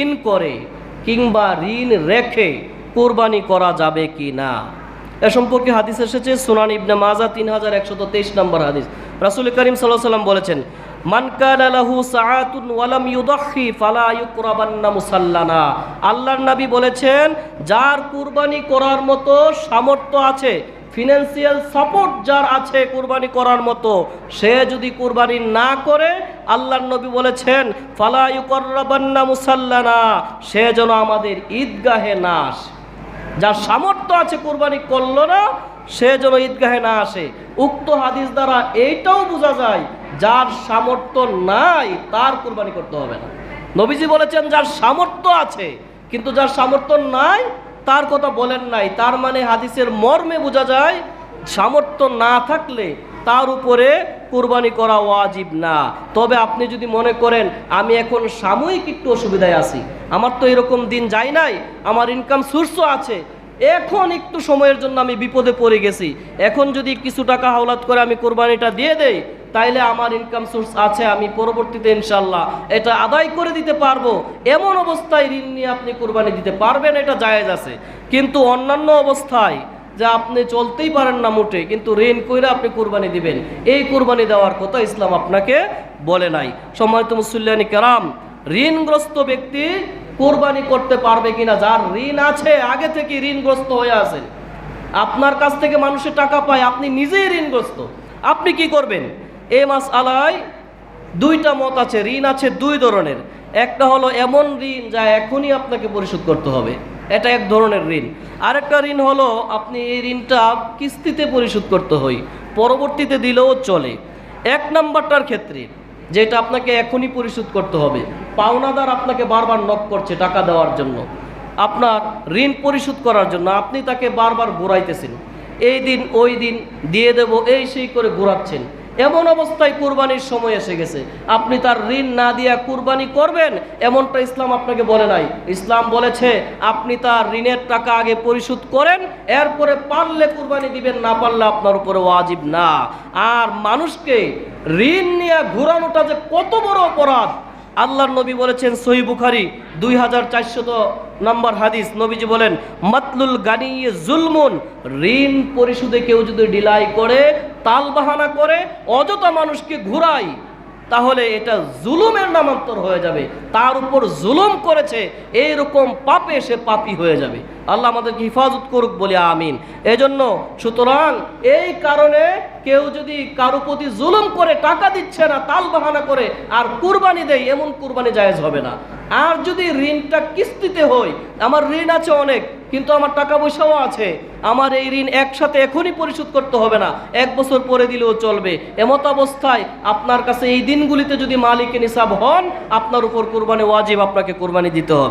ঋণ করে কিংবা ঋণ রেখে কোরবানি করা যাবে কি না? এ সম্পর্কে হাদিস এসেছে, সুনান ইবনে মাজা তিন হাজার একশত তেইশ নম্বর হাদিস। রাসুল করিম সাল্লাহ সাল্লাম বলেছেন মুসাল্লানা। আল্লাহর নবী বলেছেন, যার কুরবানি করার মতো সামর্থ্য আছে ফিনান্সিয়াল সাপোর্ট যার আছে কুরবানি করার মতো, সে যদি কুরবানি না করে, আল্লাহর নবী বলেছেন, ফালা ইউকরাবান্না মুসাল্লানা সে যেন আমাদের ঈদগাহে না আসে। যার সামর্থ্য আছে কোরবানি করল না, সে যেন ঈদগাহে না আসে। উক্ত হাদিস দ্বারা এইটাও বোঝা যায়, যার সামর্থ্য নাই, তার কোরবানি করতে হবে না। নবীজি বলেছেন, যার সামর্থ্য আছে, কিন্তু যার সামর্থ্য নাই তার কথা বলেন নাই। তার মানে হাদিসের মর্মে বোঝা যায়, সামর্থ্য না থাকলে তার উপরে কোরবানি করা ওয়াজিব না। তবে আপনি যদি মনে করেন, আমি এখন সাময়িক একটু অসুবিধায় আছি, আমার তো এরকম দিন যায় নাই, আমার ইনকাম সোর্সও আছে, এখন একটু সময়ের জন্য আমি বিপদে পড়ে গেছি, এখন যদি কিছু টাকা হাওলাত করে আমি কোরবানিটা দিয়ে দেই তাইলে আমার ইনকাম সোর্স আছে, আমি পরবর্তীতে ইনশাল্লাহ এটা আদায় করে দিতে পারব। এমন অবস্থায় ঋণ নিয়ে আপনি কোরবানি দিতে পারবেন, এটা জায়েজ আছে। কিন্তু অন্যান্য অবস্থায় যে আপনি চলতেই পারেন না মোটে, কিন্তু ঋণ কইরে আপনি কোরবানি দিবেন, এই কোরবানি দেওয়ার কথা ইসলাম আপনাকে বলে নাই। সম্মানিত মুসল্লানি কেরাম, ঋণগ্রস্ত ব্যক্তি কোরবানি করতে পারবে কিনা, যার ঋণ আছে, আগে থেকে ঋণগ্রস্ত হয়ে আছেন। আপনার কাছ থেকে মানুষের টাকা পায়, আপনি নিজেই ঋণগ্রস্ত। আপনি কি করবেন? এই মাস আলায় দুইটা মত আছে, ঋণ আছে দুই ধরনের। একটা হলো এমন ঋণ যা এখনই আপনাকে পরিশোধ করতে হবে। এটা এক ধরনের ঋণ। আরেকটা ঋণ হলো আপনি এই ঋণটা কিস্তিতে পরিশোধ করতে হয়, পরবর্তীতে দিলেও চলে। এক নাম্বারটার ক্ষেত্রে যেটা আপনাকে এখনই পরিশোধ করতে হবে, পাওনাদার আপনাকে বারবার নক করছে টাকা দেওয়ার জন্য। আপনার ঋণ পরিশোধ করার জন্য আপনি তাকে বারবার ঘুরাইতেছেন। এই দিন, ওই দিন দিয়ে দেব, এই সেই করে ঘুরাচ্ছেন। এমন অবস্থায় কুরবানির সময় এসে গেছে। আপনি তার ঋণ না দিয়া কুরবানি করবেন, এমনটা ইসলাম আপনাকে বলে নাই। ইসলাম বলেছে, আপনি তার ঋণের টাকা আগে পরিশোধ করেন, এরপরে পারলে কুরবানি দিবেন, না পারলে আপনার উপরে ওয়াজিব না। আর মানুষকে ঋণ নিয়ে ঘুরানোটা যে কত বড় অপরাধ। আল্লাহর নবী বলেছেন, সহি বুখারি দুই হাজার চারশত নম্বর হাদিস। নবীজি বলেন, মাতলুল গানি জুলমুন, ঋণ পরিশোধে কেউ যদি ডিলাই করে তাল বাহানা করে অযথা মানুষকে ঘুরায় তাহলে এটা জুলুমের নামান্তর হয়ে যাবে। তার উপর জুলুম করেছে এইরকম পাপে সে পাপি হয়ে যাবে। আল্লাহ আমাদেরকে হিফাজত করুক বলে আমিন। এজন্য সুতরাং এই কারণে কেউ যদি কারও প্রতি জুলুম করে, টাকা দিচ্ছে না তাল বাহানা করে, আর কুরবানি দেয়, এমন কুরবানি জায়েজ হবে না। আর যদি ঋণটা কিস্তিতে হয়, আমার ঋণ আছে অনেক কিন্তু আমার টাকা পয়সাও আছে। আমার এই ঋণ একসাথে এখনই পরিশোধ করতে হবে না। এক বছর পরে দিলেও চলবে। এমত অবস্থায় আপনার কাছে এই দিনগুলিতে যদি মালিক নিসাব হন, আপনার উপর কোরবানি ওয়াজিব, আপনাকে কোরবানি দিতে হবে।